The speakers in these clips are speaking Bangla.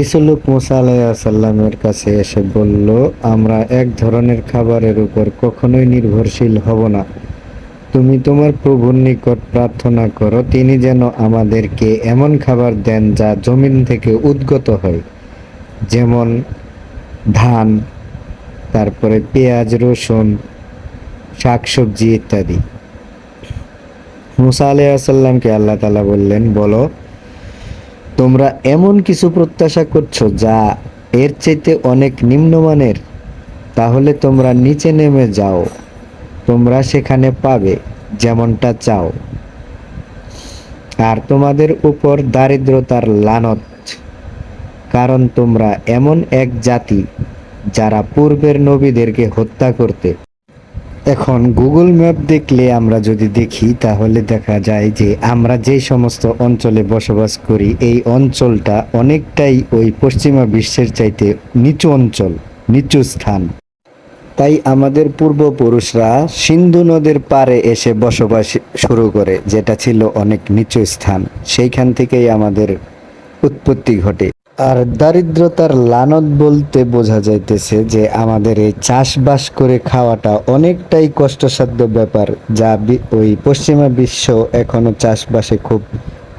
কিছু লোক মুসা আলাইসাল্লামের কাছে এসে বলল, আমরা এক ধরনের খাবারের উপর কখনোই নির্ভরশীল হব না। তুমি তোমার প্রভুর নিকট প্রার্থনা করো, তিনি যেন আমাদেরকে এমন খাবার দেন যা জমিন থেকে উদ্গত হয়। যেমন ধান, তারপরে পেঁয়াজ, রসুন, শাকসবজি ইত্যাদি। মুসা আলাইসাল্লামকে আল্লাহ তালা বললেন, বলো তোমরা এমন কিছু প্রত্যাশা করছ যা এর চাইতে অনেক নিম্নমানের? তাহলে তোমরা নিচে নেমে যাও। তোমরা সেখানে পাবে যেমনটা চাও। আর তোমাদের উপর দারিদ্রতার লানত। কারণ তোমরা এমন এক জাতি যারা পূর্বের নবীদেরকে হত্যা করতে এখন গুগল ম্যাপ দেখলে আমরা যদি দেখি, তাহলে দেখা যায় যে আমরা যে সমস্ত অঞ্চলে বসবাস করি, এই অঞ্চলটা অনেকটাই ওই পশ্চিমা বিশ্বের চাইতে নিচু অঞ্চল, নিচু স্থান। তাই আমাদের পূর্বপুরুষরা সিন্ধু নদের পারে এসে বসবাস শুরু করে, যেটা ছিল অনেক নিচু স্থান। সেইখান থেকেই আমাদের উৎপত্তি ঘটে। আর দারিদ্রতার লানত বলতে বোঝা যাইতেছে যে আমাদের এই চাষবাস করে খাওয়াটা অনেকটাই কষ্টসাধ্য ব্যাপার, যা ওই পশ্চিমা বিশ্ব এখনও চাষবাসে খুব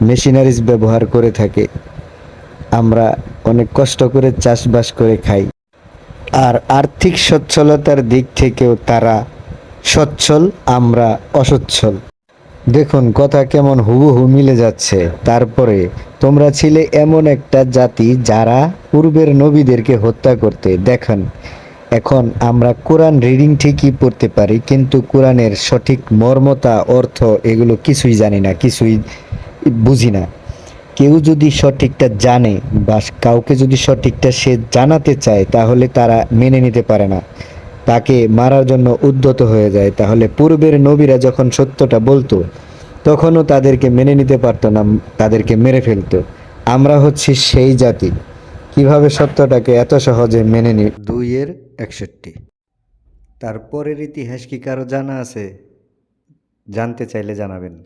মেশিনারিজ ব্যবহার করে থাকে। আমরা অনেক কষ্ট করে চাষবাস করে খাই। আর আর্থিক সচ্ছলতার দিক থেকেও তারা সচ্ছল, আমরা অসচ্ছল। দেখুন, কথা কেমন হুবহু মিলে যাচ্ছে। তারপরে তোমরা ছিলে এমন একটা জাতি যারা পূর্বের নবীদেরকে হত্যা করতে দেখেন। এখন আমরা কোরআন রিডিং ঠিকই পড়তে পারি, কিন্তু কোরআনের সঠিক মর্মতা অর্থ এগুলো কিছুই জানি না, কিছুই বুঝি না। কেউ যদি সঠিকটা জানে বা কাউকে যদি সঠিকটা সে জানাতে চায়, তাহলে তারা মেনে নিতে পারে না। তাকে মারার জন্য উদ্যত হয়ে যায়। তাহলে পূর্বের নবীরা যখন সত্যটা বলতো তখনও তাদেরকে মেনে নিতে পারতো না, তাদেরকে মেরে ফেলতো। আমরা হচ্ছি সেই জাতি। কীভাবে সত্যটাকে এত সহজে মেনে নি দুই এর একষট্টি তারপরের ইতিহাস কি কারও জানা আছে? জানতে চাইলে জানাবেন।